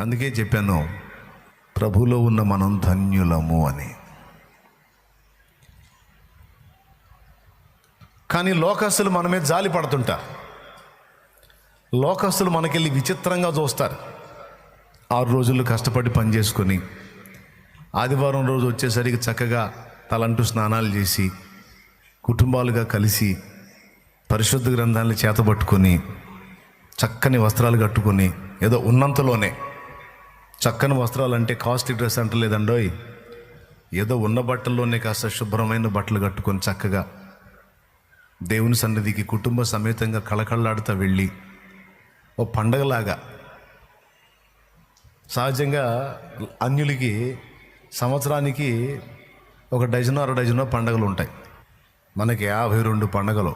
అందుకే చెప్పాను ప్రభులో ఉన్న మనం ధన్యులము అని. కానీ లోకస్తులు మన మీద జాలి పడుతుంటారు లోకస్తులు మనకెళ్ళి విచిత్రంగా చూస్తారు. ఆరు రోజులు కష్టపడి పని చేసుకొని ఆదివారం రోజు వచ్చేసరికి చక్కగా తలంటూ స్నానాలు చేసి కుటుంబాలుగా కలిసి పరిశుద్ధ గ్రంథాన్ని చేతబట్టుకొని చక్కని వస్త్రాలు కట్టుకొని ఏదో ఉన్నంతలోనే చక్కని వస్త్రాలు అంటే కాస్ట్లీ డ్రెస్ అంటలేదండోయ్ ఏదో ఉన్న బట్టల్లోనే కాస్త శుభ్రమైన బట్టలు కట్టుకొని చక్కగా దేవుని సన్నిధికి కుటుంబ సమేతంగా కళకళలాడుతూ వెళ్ళి ఓ పండగలాగా సహజంగా అన్యులకి సంవత్సరానికి ఒక డజనో అర డజనో పండగలు ఉంటాయి మనకి యాభై రెండు పండగలు.